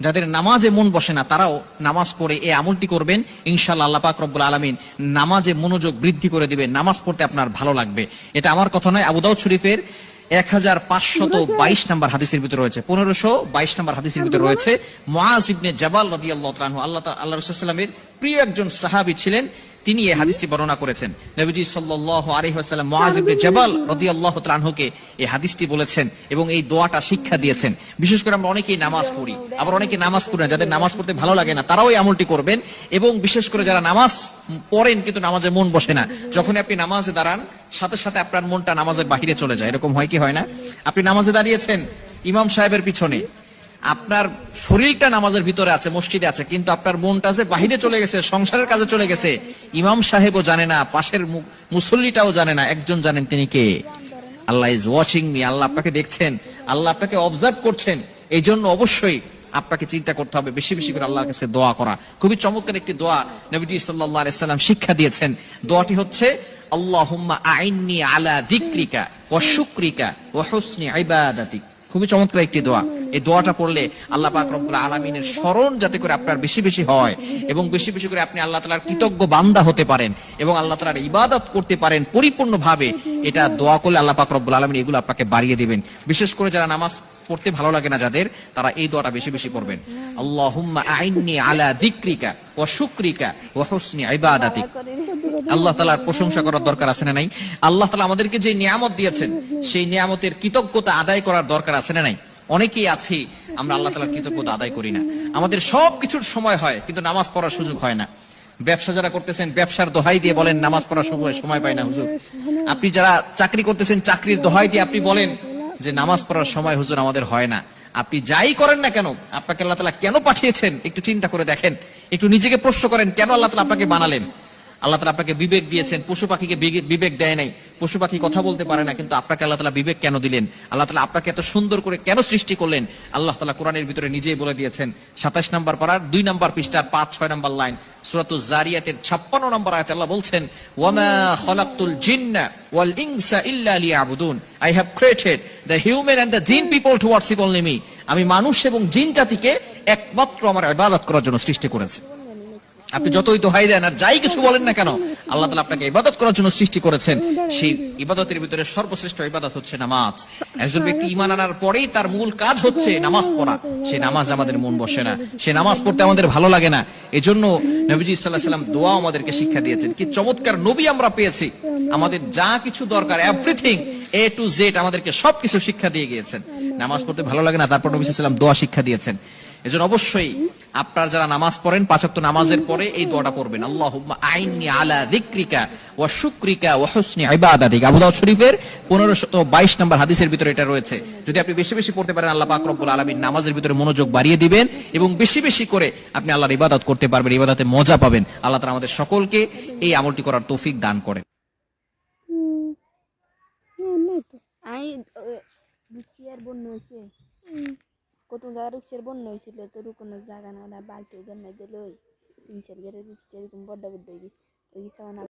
যাদের নামাজে মন বসে না তারাও নামাজ পড়ে এই আমলটি করবেন। ইনশাল্লাহ আল্লাহ পাক রব্বুল আলমিন নামাজে মনোযোগ বৃদ্ধি করে দিবে নামাজ পড়তে আপনার ভালো লাগবে। এটা আমার কথা নয় আবুদাউদ শরীফের এক হাজার পাঁচশত বাইশ নাম্বার হাদিসের ভিতরে রয়েছে। পনেরোশো বাইশ নাম্বার হাদিসের ভিতরে রয়েছে। মুআজ ইবনে জাবাল রাদি আল্লাহ আল্লাহ আল্লাহ রসুল্লামের প্রিয় একজন সাহাবী ছিলেন। তিনি এই হাদিসটি বর্ণনা করেছেন। নবীজি সাল্লাল্লাহু আলাইহি ওয়াসাল্লাম মুআজ ইবনে জাবাল রাদিয়াল্লাহু এই হাদিসটি বলেছেন এবং এই দোয়াটা শিক্ষা দিয়েছেন। বিশেষ করে আমরা অনেকেই নামাজ পড়ি, আবার অনেকে নামাজ পড়ি না, যাদের নামাজ পড়তে ভালো লাগে না, তারাও এই আমলটি করবেন এবং বিশেষ করে যারা নামাজ পড়েন কিন্তু নামাজে মন বসে না যখন আপনি নামাজে দাঁড়ান, সাথে সাথে আপনার মনটা নামাজের বাহিরে চলে যায়। এরকম হয় কি হয় না? আপনি নামাজে দাঁড়িয়েছেন, ইমাম সাহেবের পিছনে আপনার শরীরটা নামাজের ভিতরে আছে, মসজিদে আছে, কিন্তু আপনার মনটা যে বাহিরে চলে গেছে, সংসারের কাজে চলে গেছে, ইমাম সাহেবও জানে না, পাশের মুসল্লিটাও জানে না, একজন জানেন তিনি কে? Allah is watching me Allah আপনাকে দেখছেন, আল্লাহ আপনাকে অবজার্ভ করছেন এই জন্য অবশ্যই আপনাকে চিন্তা করতে হবে, বেশি বেশি করে আল্লাহর কাছে দোয়া করা। খুবই চমৎকার একটি দোয়া নবীজি সাল্লাল্লাহু আলাইহি সাল্লাম শিক্ষা দিয়েছেন। দোয়াটি হচ্ছে, আল্লাহুম্মা আইন্নি আলা যিকরিকা ওয়া শুকরিকা ওয়া হুসনি ইবাদাতিক। খুবই চমৎকার একটি দোয়া। এই দোয়াটা পড়লে আল্লাহ পাক রব্বুল আলামিনের স্মরণ যাতে করে আপনার বেশি বেশি হয় এবং বেশি বেশি করে আপনি আল্লাহ তাআলার কৃতজ্ঞ বান্দা হতে পারেন এবং আল্লাহ তাআলার ইবাদত করতে পারেন পরিপূর্ণভাবে, এটা দোয়া করলে আল্লাহ পাক রব্বুল আলামিন এগুলো আপনাকে বাড়িয়ে দিবেন। বিশেষ করে যারা নামাজ পড়তে ভালো লাগে না যাদের, তারা এই দোয়াটা বেশি বেশি করবেন আইন্নি আলা আল্লাহ তালার প্রশংসা করার দরকার আছে না নাই? আল্লাহ আমাদেরকে যে নিয়ামত দিয়েছেন, সেই নিয়ামতের কৃতজ্ঞতা আদায় করার দরকার আছে না নাই? অনেকেই আছি, আমরা আল্লাহ তালার কৃতজ্ঞতা আদায় করি না। আমাদের সব কিছুর সময় হয়, কিন্তু নামাজ পড়ার সুযোগ হয় না। ব্যবসা যারা করতেছেন, ব্যবসার দোহাই দিয়ে বলেন, নামাজ পড়ার সময় সময় পায় না হুজুর। আপনি যারা চাকরি করতেছেন, চাকরির দোহাই দিয়ে আপনি বলেন যে নামাজ পড়ার সময় হুজুর আমাদের হয় না। আপনি যাই করেন না কেন, আপনাকে আল্লাহ তালা কেন পাঠিয়েছেন? একটু চিন্তা করে দেখেন। একটু নিজেকে প্রশ্ন করেন, কেন আল্লাহ তালা আপনাকে বানালেন? আল্লাহ তালা আপনাকে বিবেক দিয়েছেন, পশু পাখিকে বিবেক দেয় নাই। পশু পাখি কথা বলতে পারে না, কিন্তু আপনাকে আল্লাহ তালা বিবেক কেন দিলেন? আল্লাহ তালা আপনাকে এত সুন্দর করে কেন সৃষ্টি করলেন? আল্লাহ তালা কোরআনের ভিতরে নিজেই বলে দিয়েছেন, সাতাশ নম্বর পাড়ার দুই নম্বর পৃষ্ঠার পাঁচ, ছয় নম্বর লাইন সুরাত জারিয়াতের ছাপ্পান্ন নম্বর আয়াতে আল্লাহ বলছেন ওয়ামা খলাকতুল জিন্না ওয়াল ইনসা ইল্লা লিয়াবুদুন। I have created human and the jinn people to worship only me আমি মানুষ এবং জিন জাতিকে একমাত্র আমার ইবাদত করার জন্য সৃষ্টি করেছে। আপনি যতই দোহাই দেন আর যাই কিছু বলেন না কেন, আল্লাহ তালা আপনাকে ইবাদত করার জন্য সৃষ্টি করেছেন। সেই ইবাদতের ভিতরে সর্বশ্রেষ্ঠ ইবাদত হচ্ছে নামাজ। একজন ব্যক্তি ইমান আনার পরেই তার মূল কাজ হচ্ছে নামাজ পড়া। সেই নামাজ আমাদের মন বসে না। সে নামাজ পড়তে আমাদের ভালো লাগে না। এই জন্য নবীজি সাল্লাহ সাল্লাম দোয়া আমাদেরকে শিক্ষা দিয়েছেন। কি চমৎকার নবী আমরা পেয়েছি। আমাদের যা কিছু দরকার এভরিথিং এ টু জেড আমাদেরকে সবকিছু শিক্ষা দিয়ে গিয়েছেন। নামাজ পড়তে ভালো লাগে না, তারপর নবী সাল্লাম দোয়া শিক্ষা দিয়েছেন। এজন্য অবশ্যই আপনার যারা নামাজ পড়েন পাঁচক্ত নামাজের পরে এই দোয়াটা পড়বেন। আল্লাহুম্মা আইন্নি আলা যিকরিকা ওয়া শুকরিকা ওয়া হুসনি ইবাদাতিক। আবু দাউদ শরীফের 1522 নম্বর হাদিসের ভিতরে এটা রয়েছে। যদি আপনি বেশি বেশি পড়তে পারেন, আল্লাহ পাক রব্বুল আলামিন নামাজের ভিতরে মনোযোগ বাড়িয়ে দিবেন এবং বেশি বেশি করে আপনি আল্লাহর ইবাদত করতে পারবেন, ইবাদতে মজা পাবেন। আল্লাহ তাআলা আমাদের সকলকে এই আমলটি করার তৌফিক দান করেন। আমি রুচিয়ার বন্যা হয়েছে কত জায়গায় রুচিয়ার বন্য হয়েছিল তো কোনো জায়গা না বালতি গান নাই দিল তিন চার গেড়ে রুচিয়ার বড্ডা বড্ড হয়ে গেছে। ওই গেছে